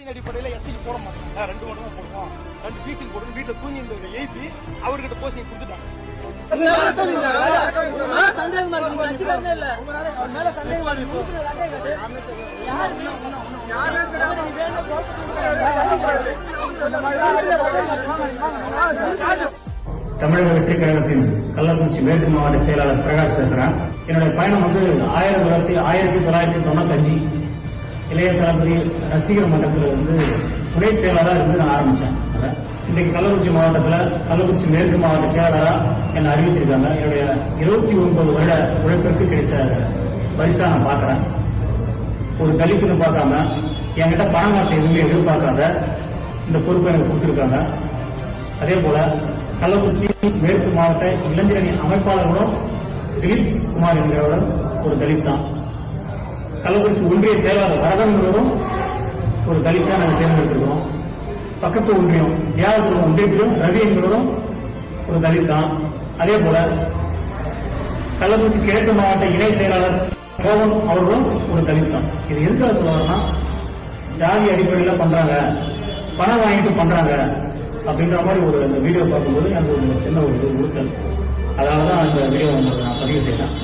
ஜாதியின் அடிப்படையில் எஸ்சிக்கு போட மாட்டாங்க. ரெண்டு மட்டும் தான் போடுவோம். ரெண்டு பீசிங் போட்டு வீட்டில் தூங்கி இருந்தவங்க எழுப்பி அவர்கிட்ட போஸ்டிங் கொடுத்துட்டாங்க. தமிழக வெற்றி கழகத்தின் கள்ளக்குறிச்சி மேற்கு மாவட்ட செயலாளர் பிரகாஷ் பேசுறேன். என்னுடைய பயணம் வந்து ஆயிரத்தி தொள்ளாயிரத்தி ஆயிரத்தி தொள்ளாயிரத்தி தொண்ணூத்தி அஞ்சு இளைய தளபதி ரசிகர் மன்றத்தில் வந்து துணை செயலாளராக இருந்து நான் ஆரம்பித்தேன் அதை. இன்றைக்கு கள்ளக்குறிச்சி மாவட்டத்தில் கள்ளக்குறிச்சி மேற்கு மாவட்ட செயலாளராக என்னை அறிவிச்சிருக்காங்க. என்னுடைய இருபத்தி ஒன்பது வருட உழைப்பிற்கு கிடைத்த பரிசாக நான் பார்க்குறேன். ஒரு தலித்துன்னு பார்க்காம என்கிட்ட பணம் காசு எதுவுமே எதிர்பார்க்காத இந்த பொறுப்பை எனக்கு கொடுத்துருக்காங்க. அதே போல கள்ளக்குறிச்சி மேற்கு மாவட்ட இளைஞரணி அமைப்பாளர்களும் திலீப் குமார் என்கிறவரும் ஒரு தலித் தான். கள்ளக்குறிச்சி ஒன்றிய செயலாளர் வரதங்கிறவரும் ஒரு தலித்தா நாங்கள் தேர்ந்தெடுத்திருக்கிறோம். பக்கத்து ஒன்றியம் ஏழாவது ஒன்றியத்திலும் ரவிங்கிறதும் ஒரு தலித் தான் அதே போல கள்ளக்குறிச்சி கிழக்கு மாவட்ட இணை செயலாளர் கோவன் அவர்களும் ஒரு தலித் தான் இது எதுக்காக சொல்லுவாங்கன்னா ஜாதி அடிப்படையில் பண்றாங்க பணம் வாங்கிட்டு பண்றாங்க அப்படின்ற மாதிரி ஒரு அந்த வீடியோ பார்க்கும்போது எனக்கு ஒரு சின்ன ஒரு உறுத்தல் அதாவது தான் அந்த வீடியோ நான் பதிவு செய்யறேன்